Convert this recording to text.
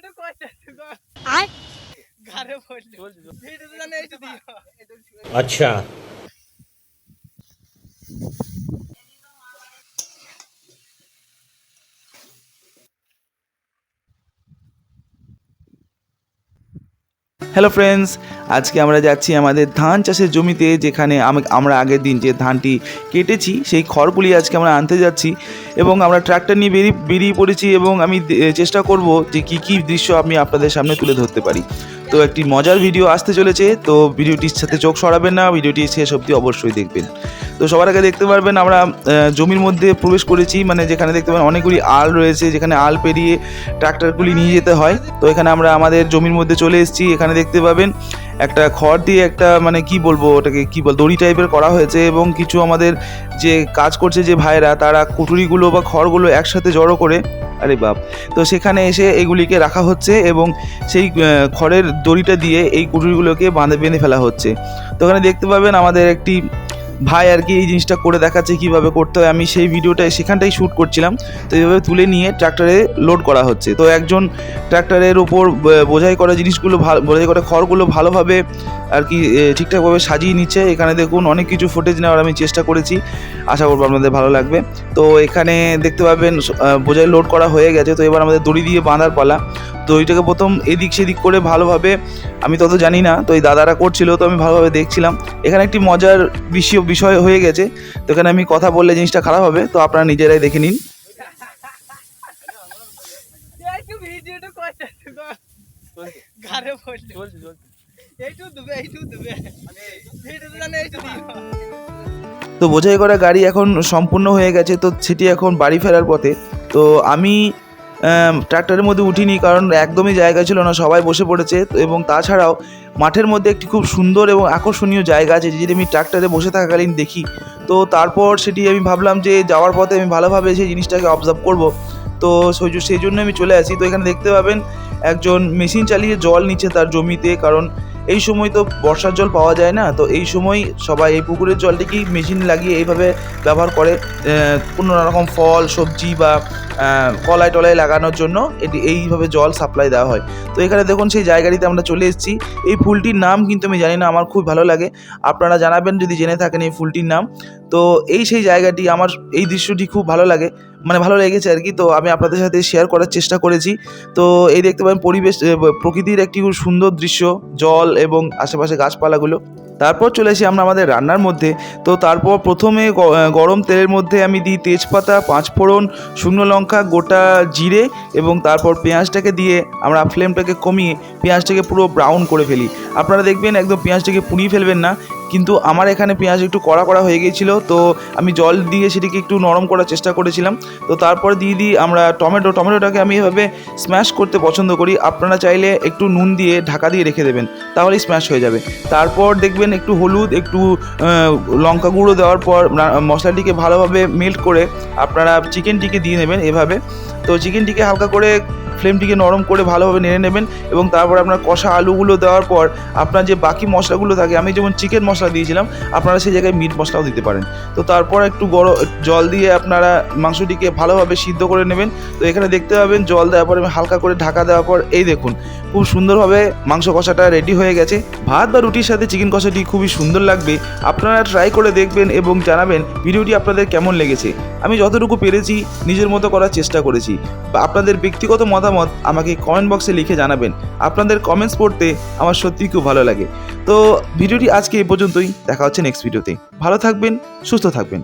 Video কয়টা I আচ্ছা। Hello friends আজকে আমরা যাচ্ছি আমাদের ধান চাষের জমিতে, যেখানে আম- আমরা আগের দিন যে ধানটি কেটেছি, সেই খড়গুলি আজকে আমরা আনতে যাচ্ছি এবং আমরা ট্রাক্টর নিয়ে বেরিয়ে বেরিয়ে পড়েছি এবং আমি চেষ্টা করব যে কী কী দৃশ্য আমি আপনাদের সামনে তুলে ধরতে পারি। তো একটি মজার ভিডিও আসতে চলেছে, তো ভিডিওটির সাথে চোখ সরাবেন না, ভিডিওটি শেষ অবধি অবশ্যই দেখবেন। তো সবার আগে দেখতে পারবেন আমরা জমির মধ্যে প্রবেশ করেছি মানে যেখানে দেখতে পাবেন অনেকগুলি আল রয়েছে, যেখানে আল পেরিয়ে ট্রাক্টরগুলি নিয়ে যেতে হয়। তো এখানে আমরা আমাদের জমির মধ্যে চলে এসেছি, এখানে দেখতে পাবেন একটা খড় দিয়ে একটা মানে কি বলব ওটাকে, কি বল, দড়ি টাইপের করা হয়েছে এবং কিছু আমাদের যে কাজ করছে যে ভাইরা তারা কুটুরিগুলো বা খড়গুলো একসাথে জড়ো করে আরে বাপ। তো সেখানে এসে এগুলিকে রাখা হচ্ছে এবং সেই খড়ের দড়িটা দিয়ে এই কুটুরিগুলোকে বাঁধে, বেঁধে ফেলা হচ্ছে। তো ওখানে দেখতে পাবেন আমাদের একটি ভাই আর কি এই জিনিসটা করে দেখাচ্ছে, কীভাবে করতে হয়। আমি সেই ভিডিওটা সেখানটাই শ্যুট করছিলাম। তো এইভাবে তুলে নিয়ে ট্র্যাক্টরে লোড করা হচ্ছে। তো একজন ট্রাক্টরের ওপর বোঝাই করা জিনিসগুলো ভালো বোঝাই করা খড়গুলো ভালোভাবে আর কি ঠিকঠাকভাবে সাজিয়ে নিচ্ছে। এখানে দেখুন অনেক কিছু ফুটেজ নেওয়ার আমি চেষ্টা করেছি। আশা করব আপনাদের ভালো লাগবে। তো এখানে দেখতে পাবেন বোঝাই লোড করা হয়ে গেছে। তো এবার আমাদের দড়ি দিয়ে বাঁধার পালা। তো ওইটাকে প্রথম এদিক সেদিক করে ভালোভাবে আমি তত জানি না তো এই দাদারা করছিল তো আমি ভালোভাবে দেখছিলাম। এখানে একটি মজার বিষয় বিষয় হয়ে গেছে তো এখানে আমি কথা বললে জিনিসটা খারাপ হবে তো আপনারা নিজেরাই দেখে নিন। এইটু ভিডিওটা করতেছে গো ঘরে পড়ল এইটু দেবে এইটু জানে এইটা তো বোঝাই করা গাড়ি এখন সম্পূর্ণ হয়ে গেছে তো সেটি এখন বাড়ি ফেরার পথে। তো আমি আম, ট্রাক্টরের মধ্যে উঠিনি কারণ একদমই জায়গা ছিল না সবাই বসে পড়েছে এবং তাছাড়াও মাঠের মধ্যে একটি খুব সুন্দর এবং আকর্ষণীয় জায়গা আছে যেটি আমি ট্র্যাক্টরে বসে থাকাকালীন দেখি। তো তারপর সেটি আমি ভাবলাম যে যাওয়ার পথে আমি ভালোভাবে সেই জিনিসটাকে অবজার্ভ করব। তো সেই জন্য আমি চলে আসি। তো এখানে দেখতে পাবেন একজন মেশিন চালিয়ে জল নিচ্ছে তার জমিতে কারণ এই সময় তো বর্ষার জল পাওয়া যায় না, তো এই সময় সবাই এই পুকুরের জলটিকেই মেশিন লাগিয়ে এইভাবে ব্যবহার করে কোনো রকম ফল, সবজি বা কলাই টলাই লাগানোর জন্য এটি এইভাবে জল সাপ্লাই দেওয়া হয়। তো এখানে দেখুন সেই জায়গাটিতে আমরা চলে এসেছি। এই ফুলটির নাম কিন্তু আমি জানি না, আমার খুব ভালো লাগে। আপনারা জানাবেন যদি জেনে থাকেন এই ফুলটির নাম। তো এই সেই জায়গাটি, আমার এই দৃশ্যটি খুব ভালো লাগে। মানে ভালো লেগেছে আর কি। তো আমি আপনাদের সাথে শেয়ার করার চেষ্টা করেছি। তো এই দেখতে পাবেন পরিবেশ প্রকৃতির একটি খুব সুন্দর দৃশ্য, জল এবং আশেপাশে গাছপালাগুলো। তারপর চলে আসি আমরা আমাদের রান্নার মধ্যে। তো তারপর প্রথমে গরম তেলের মধ্যে আমি দিই তেজপাতা, পাঁচফোড়ন, শুকনো লঙ্কা, গোটা জিরে এবং তারপর পেঁয়াজটাকে দিয়ে আমরা ফ্লেমটাকে কমিয়ে পেঁয়াজটাকে পুরো ব্রাউন করে ফেলি। আপনারা দেখবেন একদম পেঁয়াজটাকে পুড়িয়ে ফেলবেন না, কিন্তু আমার এখানে পেঁয়াজ একটু কড়া কড়া হয়ে গিয়েছিল, তো আমি জল দিয়ে সেটিকে একটু নরম করার চেষ্টা করেছিলাম। তো তারপর দিয়ে দিই আমরা টমেটো, টমেটোটাকে আমি এভাবে স্ম্যাশ করতে পছন্দ করি। আপনারা চাইলে একটু নুন দিয়ে ঢাকা দিয়ে রেখে দেবেন, তাহলেই স্ম্যাশ হয়ে যাবে। তারপর দেখবেন একটু হলুদ, একটু লঙ্কা গুঁড়ো দেওয়ার পর মশলাটিকে ভালোভাবে মেল্ট করে আপনারা চিকেনটিকে দিয়ে নেবেন এভাবে। তো চিকেনটিকে হালকা করে ফ্লেমটিকে নরম করে ভালোভাবে নেড়ে নেবেন এবং তারপর আপনার কষা আলুগুলো দেওয়ার পর আপনার যে বাকি মশলাগুলো থাকে, আমি যেমন চিকেন মশলা দিয়েছিলাম, আপনারা সেই জায়গায় মিট মশলাও দিতে পারেন। তো তারপর একটু গরম, জল দিয়ে আপনারা মাংসটিকে ভালোভাবে সিদ্ধ করে নেবেন। তো এখানে দেখতে পাবেন জল দেওয়ার পর হালকা করে ঢাকা দেওয়ার পর এই দেখুন, খুব সুন্দরভাবে মাংস কষাটা রেডি হয়ে গেছে। ভাত বা রুটির সাথে চিকেন কষাটি খুবই সুন্দর লাগবে। আপনারা ট্রাই করে দেখবেন এবং জানাবেন ভিডিওটি আপনাদের কেমন লেগেছে। আমি যতটুকু পেরেছি, নিজের মতো করার চেষ্টা করেছি। আপনাদের ব্যক্তিগত মতামত আমাকে কমেন্ট বক্সে লিখে জানাবেন। আপনাদের কমেন্টস পড়তে আমার সত্যিই খুব ভালো লাগে। তো ভিডিওটি আজকে এই পর্যন্তই। দেখা হচ্ছে নেক্সট ভিডিওতে ভালো থাকবেন, সুস্থ থাকবেন।